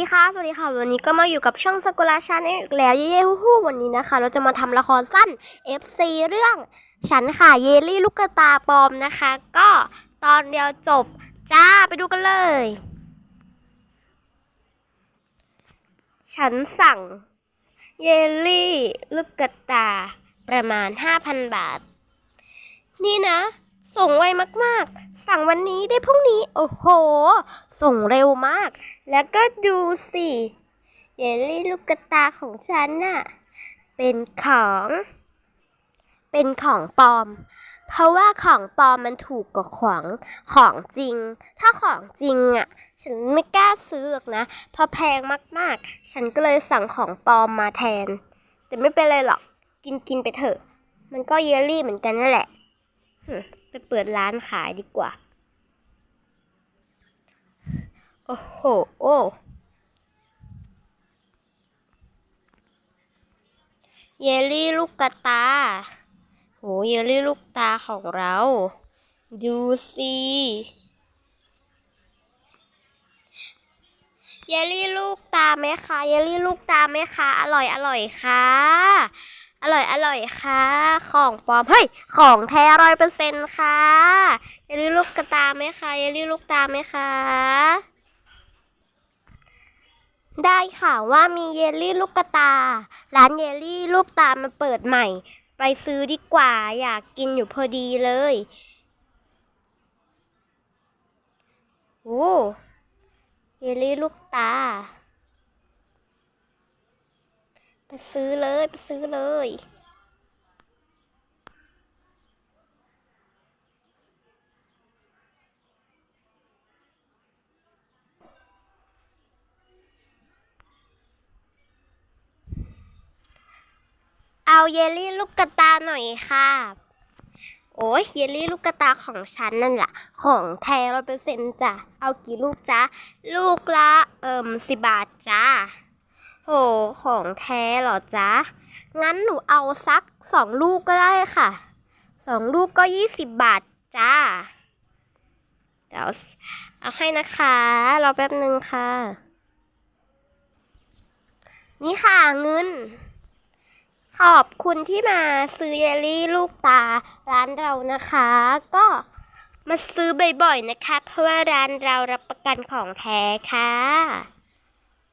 วัสดีค่ะ สวัสดีค่ะ วันนี้ก็มาอยู่กับช่องสกุลาชาแนลอีกแล้วเย้ฮู้ฮู้วันนี้นะคะ เราจะมาทำละครสั้น FC เรื่อง ฉันค่ะเยลลี่ลูกกระตาปลอมนะคะ ก็ตอนเดียวจบ จ้าไปดูกันเลย ฉันสั่ง เยลลี่ลูกกระตาประมาณ 5,000 บาท นี่นะ ส่งไวมากๆ สั่งวันนี้ได้พรุ่งนี้ โอ้โห ส่งเร็วมาก แล้วก็ดูสิเยลลี่ลูกกระตาของฉันน่ะ เป็นของ เป็นของปลอม เพราะว่าของปลอมมันถูกกว่าของของจริง ถ้าของจริงอะ ฉันไม่กล้าซื้อหรอกนะ เพราะแพงมากๆ ฉันก็เลยสั่งของปลอมมาแทน แต่ไม่เป็นไรหรอก กินกินไปเถอะ มันก็เยลลี่เหมือนกันนั่นแหละ ไปเปิดร้านขายดีกว่า โอ้โห โอ้เยลลี่ลูกกระตา โห เยลลี่ลูกตาของเรา ดูสิเยลลี่ลูกตาไหมคะ เยลลี่ลูกตาไหมคะ อร่อย อร่อยค่ะ อร่อยอร่อยค่ะ ของปลอมเฮ้ยของแท้ร้อยเปอร์เซ็นต์ค่ะเยลลี่ลูกกระตาไหมคะเยลลี่ลูกตาไหมคะได้ข่าวว่ามีเยลลี่ลูกกระตา ร้านเยลลี่ลูกตามาเปิดใหม่ ไปซื้อดีกว่าอยากกินอยู่พอดีเลยโอ้เยลลี่ลูกตา ไปซื้อเลยไปซื้อเลยเอาเยลลี่ลูกกระตาหน่อยค่ะ โอ้ยเยลลี่ลูกกระตาของฉันนั่นแหละของแท้ร้อยเปอร์เซ็นต์จ้ะ เอากี่ลูกจ๊ะลูกละเอิ่มสิบบาทจ้า โหของแท้เหรอจ๊ะ งั้นหนูเอาสักสองลูกก็ได้ค่ะ สองลูกก็ยี่สิบบาทจ้า เดี๋ยวเอาให้นะคะ รอแป๊บนึงค่ะ นี่ค่ะเงิน ขอบคุณที่มาซื้อเยลลี่ลูกตาร้านเรานะคะ ก็มาซื้อบ่อยๆนะคะ เพราะว่าร้านเรารับประกันของแท้ค่ะ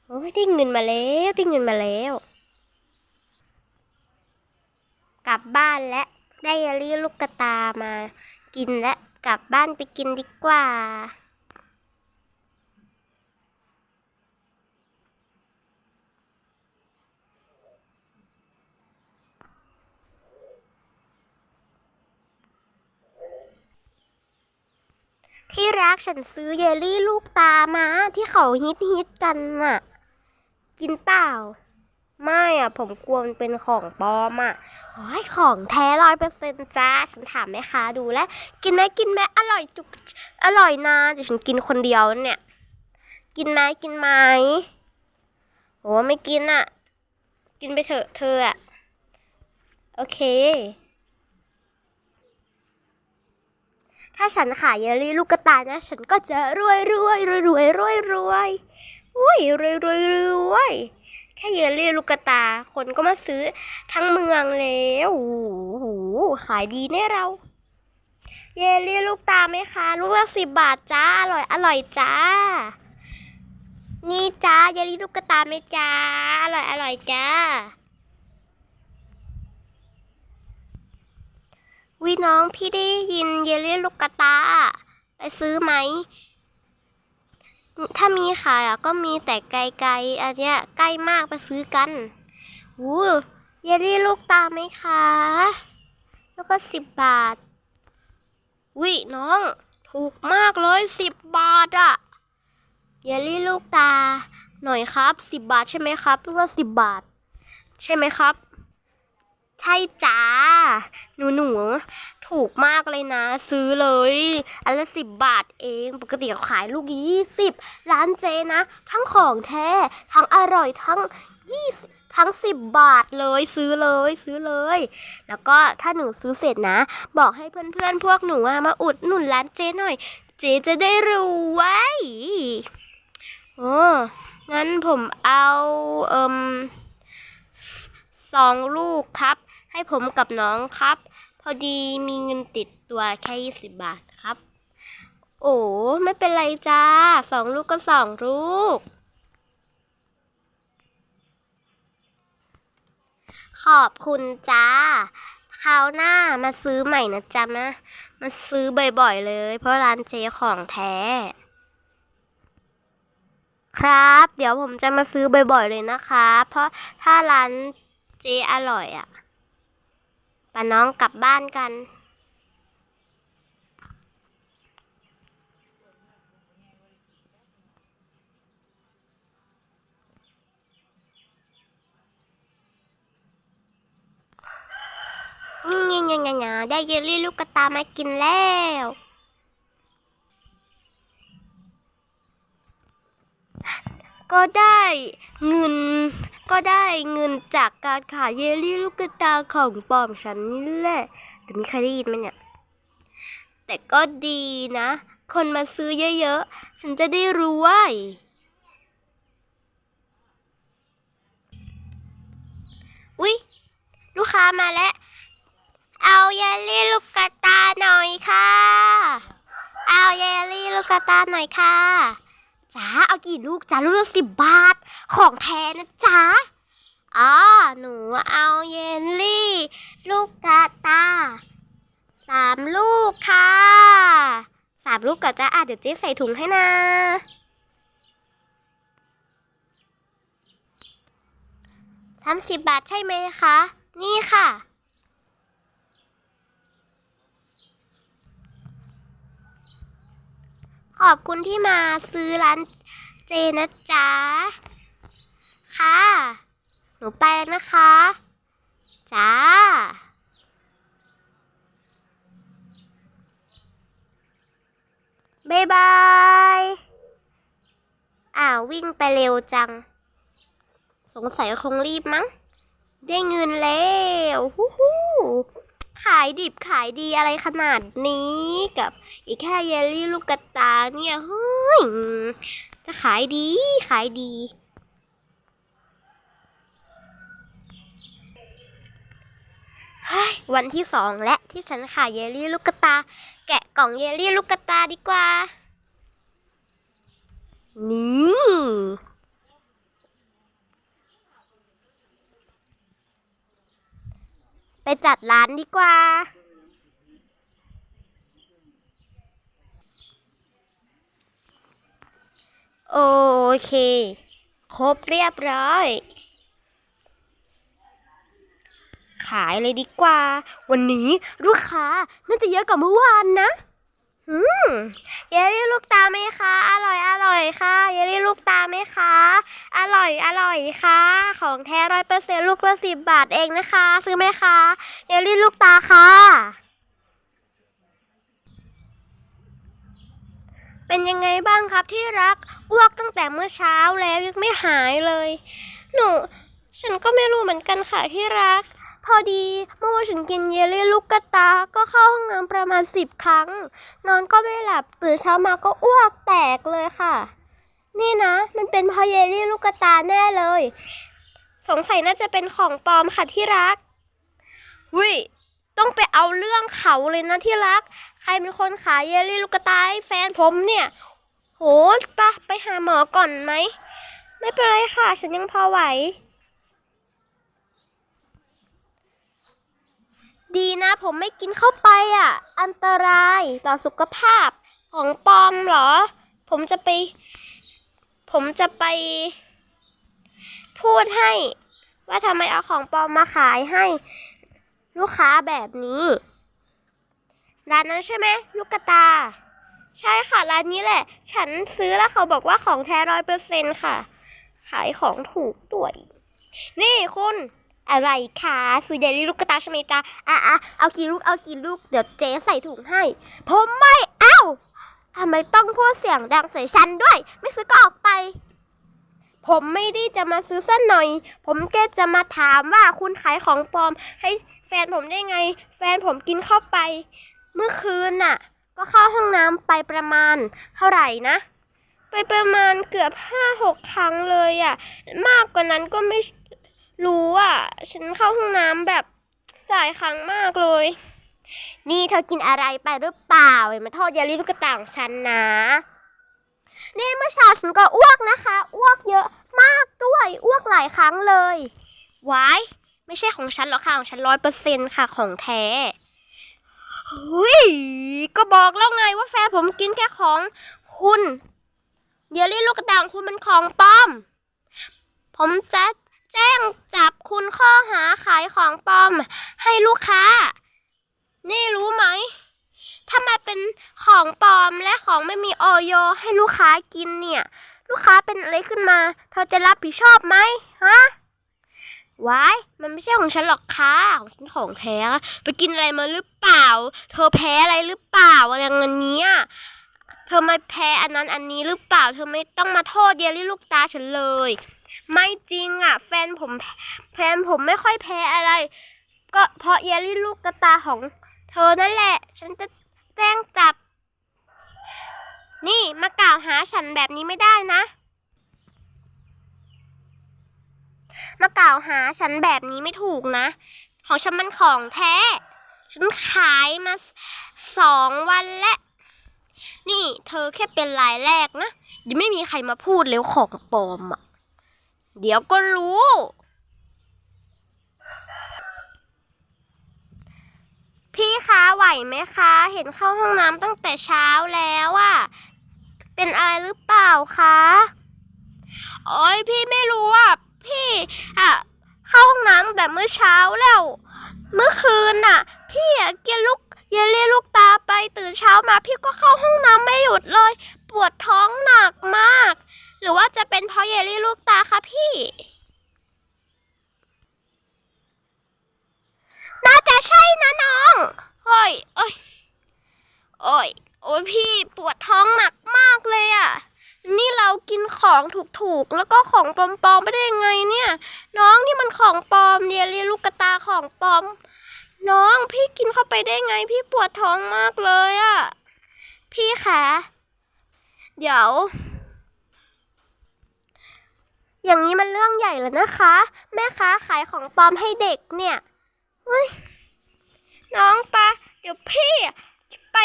โอ้ยได้เงินมาแล้วได้เงินมาแล้ว กลับบ้านและได้ยลลี่ลูกกระตามากินและกลับบ้านไปกินดีกว่า ที่รักฉันซื้อเยลลี่ลูกตามาที่เขาฮิตฮิตกันน่ะ กินเปล่า ไม่อะ ผมกลัวมันเป็นของปลอมอะโอ้ยของแท้ร้อยเปอร์เซ็นต์จ้า ฉันถามแม่ค้าดูแล้ว กินไหมกินไหมอร่อยจุก อร่อยนะเดี๋ยวฉันกินคนเดียวเนี่ย กินไหมกินไหมโอ้ไม่กินอะ กินไปเถอะเธออะ โอเคถ้าฉันขายเยลลี่ลูกกระตายนะ ฉันก็จะรวยรวยรวยรวยรวยรวย อุ้ยรวยรวยรวยแค่เยลลี่ลูกตา คนก็มาซื้อทั้งเมืองแล้วโอ้โหขายดีแน่เรา เยลลี่ลูกตาไหมคะ ลูกละสิบบาทจ้า อร่อย อร่อยจ้า นี่จ้า เยลลี่ลูกตาไหมจ้า อร่อย อร่อยจ้า วิน้องพี่ได้ยินเยลลี่ลูกตา ไปซื้อไหม ถ้ามีขายอะก็มีแต่ไกลๆ อันเนี้ยใกล้มากไปซื้อกันวู้เยลลี่ลูกตาไหมคะ แล้วก็สิบบาท วิน้อง ถูกมากเลยสิบบาทอะเยลลี่ลูกตา หน่อยครับสิบบาทใช่ไหมครับลูกละสิบบาท ใช่ไหมครับ ใช่จ้า หนูหนูถูกมากเลยนะ ซื้อเลย อันละสิบบาทเอง ปกติเขาขายลูกยี่สิบร้านเจนะ ทั้งของแท้ ทั้งอร่อยทั้งยี่ทั้งสิบบาทเลยซื้อเลยซื้อเลย แล้วก็ถ้าหนูซื้อเสร็จนะ บอกให้เพื่อนๆพวกหนูมาอุดหนุนร้านเจหน่อย เจจะได้รู้ไว้โอ้งั้นนผมเอาเอิมสองลูกครับ ให้ผมกับน้องครับ พอดีมีเงินติดตัวแค่ยี่สิบบาทครับ โอ้ไม่เป็นไรจ้าสองลูกก็สองลูก ขอบคุณจ้าคราวหน้ามาซื้อใหม่นะจ๊ะนะมาซื้อบ่อยๆเลย เพราะร้านเจของแท้ ครับ เดี๋ยวผมจะมาซื้อบ่อยๆเลยนะคะ เพราะถ้าร้านเจอร่อยอะ่ะ ปาน้องกลับบ้านกันอืมเงี้ยๆๆๆได้เยลลี่ลูกกระตามากินแล้ว ก็ได้เงิน ก็ได้เงินจากการขายเยลลี่ลูกกระตาของปอมฉันนี่แหละ แต่มีใครได้ยินไหมเนี่ย แต่ก็ดีนะ คนมาซื้อเยอะๆ ฉันจะได้รวยอุ๊ย ลูกค้ามาแล้ว เอาเยลลี่ลูกกระตาหน่อยค่ะ เอาเยลลี่ลูกกระตาหน่อยค่ะ จ๋าเอากี่ลูกจ้าลูกละสิบบาท ของแท้นะจ๊ะอ๋อหนูเอาเยลลี่ ลูกกระตาสามลูกค่ะสามลูกก็จะอะเดี๋ยวเจ๊ใส่ถุงให้นะ สามสิบบาทใช่ไหมคะ นี่ค่ะ ขอบคุณที่มาซื้อร้านเจนะจ๊ะ ค่ะ หนูไปแล้วนะคะ จ้า บ๊ายบาย อ้าว วิ่งไปเร็วจัง สงสัยคงรีบมั้ง ได้เงินแล้วฮู้ายดิบขายดีอะไรขนาดนี้กับ อีกแค่เยลลี่ลูกกระตาเนี่ยเฮ้ยจะขายดีขายดี วันที่สองและที่ฉันขายเยลลี่ลูกกระตา แกะกล่องเยลลี่ลูกกระตาดีกว่า นี่ ไปจัดร้านดีกว่า โอเค ครบเรียบร้อย ขายเลยดีกว่า วันนี้ลูกค้าน่าจะเยอะกว่าเมื่อวานนะ อืมเยลลี่ลูกตาไหมคะ อร่อยอร่อยค่ะ เยลลี่ลูกตาไหมคะ อร่อยอร่อยค่ะ ของแท้ร้อยเปอร์เซ็นต์ลูกละสิบบาทเองนะคะ ซื้อไหมคะ เยลลี่ลูกตาค่ะ เป็นยังไงบ้างครับที่รักอ้วกตั้งแต่เมื่อเช้าแล้วยังไม่หายเลย หนู ฉันก็ไม่รู้เหมือนกันค่ะที่รัก พอดีเมื่อวานฉันกินเยลลี่ลูกกระตา ก็เข้าห้องน้ำประมาณสิบครั้ง นอนก็ไม่หลับตื่นเช้ามาก็อ้วกแตกเลยค่ะ นี่นะ มันเป็นเพราะเยลลี่ลูกกระตาแน่เลย สงสัยน่าจะเป็นของปลอมค่ะที่รักวิต้องไปเอาเรื่องเขาเลยนะที่รัก ใครเป็นคนขายเยลลี่ลูกกระตาให้แฟนผมเนี่ย โหปะไปหาหมอก่อนไหม ไม่เป็นไรค่ะ ฉันยังพอไหว ดีนะ ผมไม่กินเข้าไปอะ อันตรายต่อสุขภาพของปลอมเหรอ ผมจะไป ผมจะไป พูดให้ ว่าทำไมเอาของปลอมมาขายให้ ลูกค้าแบบนี้ ร้านนั้นใช่ไหมลูกตา ใช่ค่ะ ร้านนี้แหละ ฉันซื้อแล้วเขาบอกว่าของแท้ร้อยเปอร์เซ็นค่ะ ขายของถูกด้วย นี่คุณ อะไรคะซื้อเดลี่ลูกกระตาใช่ไหมจ๊ะอะอะเอากี่ลูกเอากี่ลูกเดี๋ยวเจ๊ใส่ถุงให้ ผมไม่เอาทำไมต้องพูดเสียงดังใส่ฉันด้วย ไม่ซื้อก็ออกไป ผมไม่ได้จะมาซื้อสักหน่อย ผมแค่จะมาถามว่าคุณขายของปลอม ให้แฟนผมได้ไง แฟนผมกินเข้าไป เมื่อคืนน่ะ ก็เข้าห้องน้ำไปประมาณ เท่าไหร่นะไปประมาณเกือบห้าหกครั้งเลยอะมากกว่านั้นก็ไม่ รู้อะฉันเข้าห้องน้ำแบบหลายครั้งมากเลย นี่เธอกินอะไรไปหรือเปล่าอย่ามาโทษเยลลี่ลูกกระต่ายของฉันนะ นี่เมื่อเช้าฉันก็อ้วกนะคะ อ้วกเยอะมากด้วย อ้วกหลายครั้งเลยวายไม่ใช่ของฉันหรอกค่ะ ของฉันร้อยเปอร์เซ็นค่ะของแท้หุยก็บอกแล้วไงว่าแฟนผมกินแค่ของคุณเยลลี่ลูกกระต่ายของคุณมันของปลอม ผมจะ แจ้งจับคุณข้อหาขายของปลอมให้ลูกค้า นี่รู้ไหมถ้ามันเป็นของปลอมและของไม่มีออยให้ลูกค้ากินเนี่ย ลูกค้าเป็นอะไรขึ้นมา เธอจะรับผิดชอบไหมฮะวายมันไม่ใช่ของฉันหรอกค่ะของฉันของแท้ไปกินอะไรมาหรือเปล่า เธอแพ้อะไรหรือเปล่าอะไรเงี้ยเนี้ยเธอไม่แพ้อันนั้นอันนี้หรือเปล่า เธอไม่ต้องมาโทษเดียลลี่ลูกตาฉันเลย ไม่จริงอะ แฟนผมแฟนผมไม่ค่อยแพ้อะไร ก็เพราะเยลลี่ลูกกระตาของเธอนั่นแหละ ฉันจะแจ้งจับ นี่มากล่าวหาฉันแบบนี้ไม่ได้นะ มากล่าวหาฉันแบบนี้ไม่ถูกนะ ของฉันมันของแท้ ฉันขายมาสองวันและ นี่เธอแค่เป็นรายแรกนะยังไม่มีใครมาพูดเร็วของปลอมอะ เดี๋ยวก็รู้ พี่คะไหวไหมคะ เห็นเข้าห้องน้ำตั้งแต่เช้าแล้วอะเป็นอะไรหรือเปล่าคะโอ้ยพี่ไม่รู้อะ พี่อะเข้าห้องน้ำแต่เมื่อเช้าแล้ว เมื่อคืนน่ะ พี่อะเกินลูกเยลลี่ลูกตาไปตื่นเช้ามา พี่ก็เข้าห้องน้ำไม่หยุดเลย ปวดท้องหนักมาก รือว่าจะเป็นเพราะเยลลี่ลูกตาคะพี่ น่าจะใช่นะน้องเฮ้ยเอ้ยโอ้ยโอ้ยพี่ปวดท้องหนักมากเลยอะ่ะ นี่เรากินของถูกๆ แล้วก็ของปลอมๆไปได้ยังไงเนี่ย น้องนี่มันของปลอมเยนเรียนลูกกระตาของปลอม น้องพี่กินเข้าไปได้ไง พี่ปวดท้องมากเลยอะ่ะ พี่คะเดี๋ยว อย่างนี้มันเรื่องใหญ่แล้วนะคะ แม่ค้าขายของปลอมให้เด็กเนี่ยน้องปะเดี๋ยวพี่ไป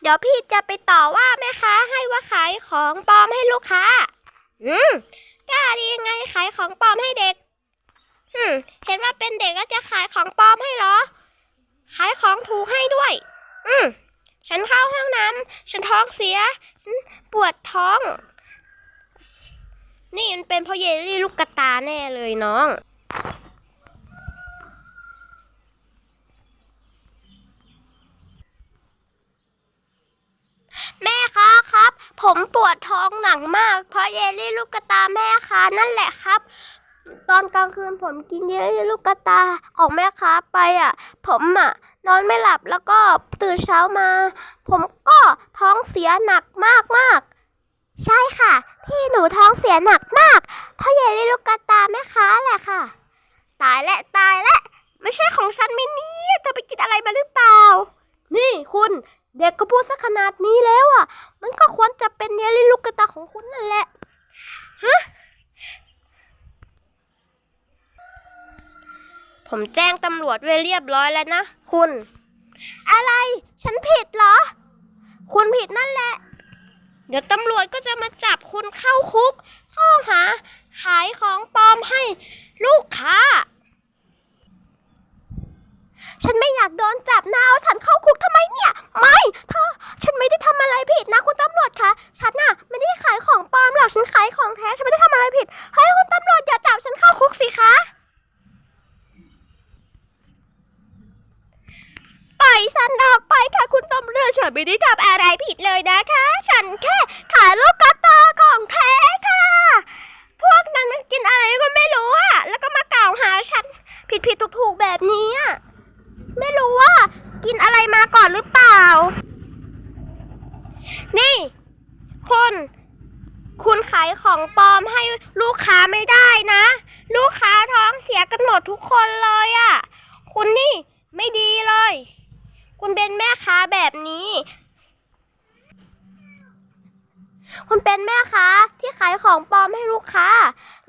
เดี๋ยวพี่จะไปต่อว่าแม่ค้าให้ว่าขายของปลอมให้ลูกค้า อืมกล้าดียังไงขายของปลอมให้เด็กอืมเห็นว่าเป็นเด็กก็จะขายของปลอมให้เหรอ ขายของถูกให้ด้วย อืมฉันเข้าห้องน้ำฉันท้องเสีย ปวดท้อง นี่มันเป็นเพราะเยลลี่ลูกกระตาแน่เลยน้องแม่คะครับผมปวดท้องหนักมาก เพราะเยลลี่ลูกกระตาแม่ค้านั่นแหละครับ ตอนกลางคืนผมกินเยลลี่ลูกกระตาของแม่ค้าไปอะ ผมอะนอนไม่หลับแล้วก็ตื่นเช้ามา ผมก็ท้อง เสียหนักมากมากๆใช่ค่ะ พี่หนูท้องเสียหนักมากเพราะเยลลี่ลูกกระตาแม่ค้าแหละค่ะ ตายและตายและไม่ใช่ของฉันมินี่เธอไปกินอะไรมาหรือเปล่า นี่คุณเด็กก็พูดซะขนาดนี้แล้วอะ มันก็ควรจะเป็นเยลลี่ลูกกระตาของคุณนั่นแหละฮะผมแจ้งตำรวจไว้เรียบร้อยแล้วนะ คุณ อะไร ฉันผิดเหรอ คุณผิดนั่นแหละ เดี๋ยวตำรวจก็จะมาจับคุณเข้าคุก ข้อหา ขายของปลอมให้ลูกค้า ฉันไม่อยากโดนจับนะเอาฉันเข้าคุกทำไมเนี่ย ไม่เธอฉันไม่ได้ทำอะไรผิดนะ คุณตำรวจคะฉันน่ะไม่ได้ขายของปลอมหรอกฉันขายของแท้ฉันไม่ได้ทำอะไรผิดเฮ้ยคุณตำรวจอย่าจับฉันเข้าคุกสิคะ ปล่อยฉันออกไปค่ะคุณตำรวจฉันไม่ได้ทำอะไรผิดเลยนะคะ ฉันแค่ขายลูกกระตาของแท้ค่ะ พวกนั้นมันกินอะไรก็ไม่รู้อะแล้วก็มากล่าวหาฉันผิดผิดถูกถูกๆแบบนี้อะไม่รู้ว่า กินอะไรมาก่อนหรือเปล่า นี่คุณคุณขายของปลอมให้ลูกค้าไม่ได้นะ ลูกค้าท้องเสียกันหมดทุกคนเลยอะคุณนี่ไม่ดีเลย คุณเป็นแม่ค้าแบบนี้ คุณเป็นแม่ค้าที่ขายของปลอมให้ลูกค้า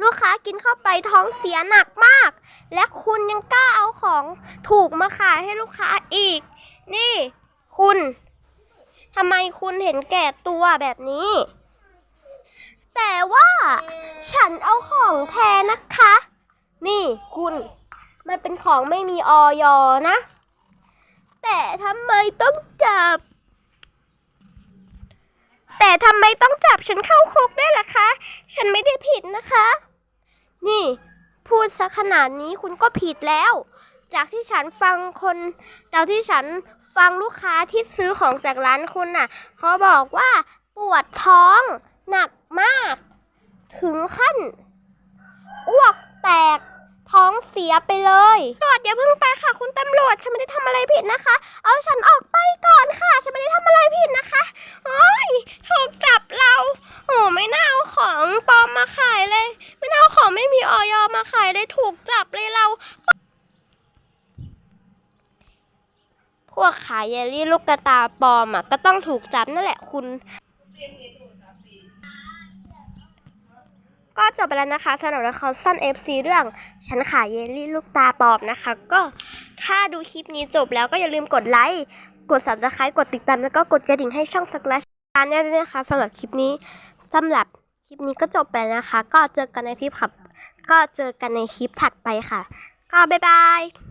ลูกค้ากินเข้าไปท้องเสียหนักมาก และคุณยังกล้าเอาของถูกมาขายให้ลูกค้าอีก นี่ คุณทำไมคุณเห็นแก่ตัวแบบนี้ แต่ว่าฉันเอาของแท้นะคะ นี่คุณ มันเป็นของไม่มีออยนะ แต่ทำไมต้องจับ แต่ทำไมต้องจับฉันเข้าคุกด้วยล่ะคะ ฉันไม่ได้ผิดนะคะ นี่ พูดซะขนาดนี้คุณก็ผิดแล้ว จากที่ฉันฟังคนจากที่ฉันฟังลูกค้าที่ซื้อของจากร้านคุณน่ะเขาบอกว่าปวดท้องหนักมาก ถึงขั้นอ้วกแตก ท้องเสียไปเลยตำรวจอย่าเพิ่งไปค่ะ คุณตำรวจฉันไม่ได้ทำอะไรผิดนะคะ เอาฉันออกไปก่อนค่ะ ฉันไม่ได้ทำอะไรผิดนะคะโอ้ยถูกจับเราโอ้ไม่น่าเอาของปลอมมาขายเลย ไม่น่าเอาของไม่มีออยมาขายเลยถูกจับเลยเรา พวกขายเยลลี่ลูกกระตาปลอมอะก็ต้องถูกจับนั่นแหละคุณ ก็จบไปแล้วนะคะสำหรับละครสั้น FC เรื่อง ฉันขายเยลลี่ลูกตาปอบนะคะ ก็ถ้าดูคลิปนี้จบแล้วก็อย่าลืมกดไลค์กด subscribe กดติดตามแล้วก็กดกระดิ่งให้ช่องสักลัชการนี้ด้วยนะคะสำหรับคลิปนี้สำหรับคลิปนี้ก็จบไปแล้วนะคะ ก็เจอกันในคลิปครับ ก็เจอกันในคลิปถัดไปค่ะ ก็บ๊ายบาย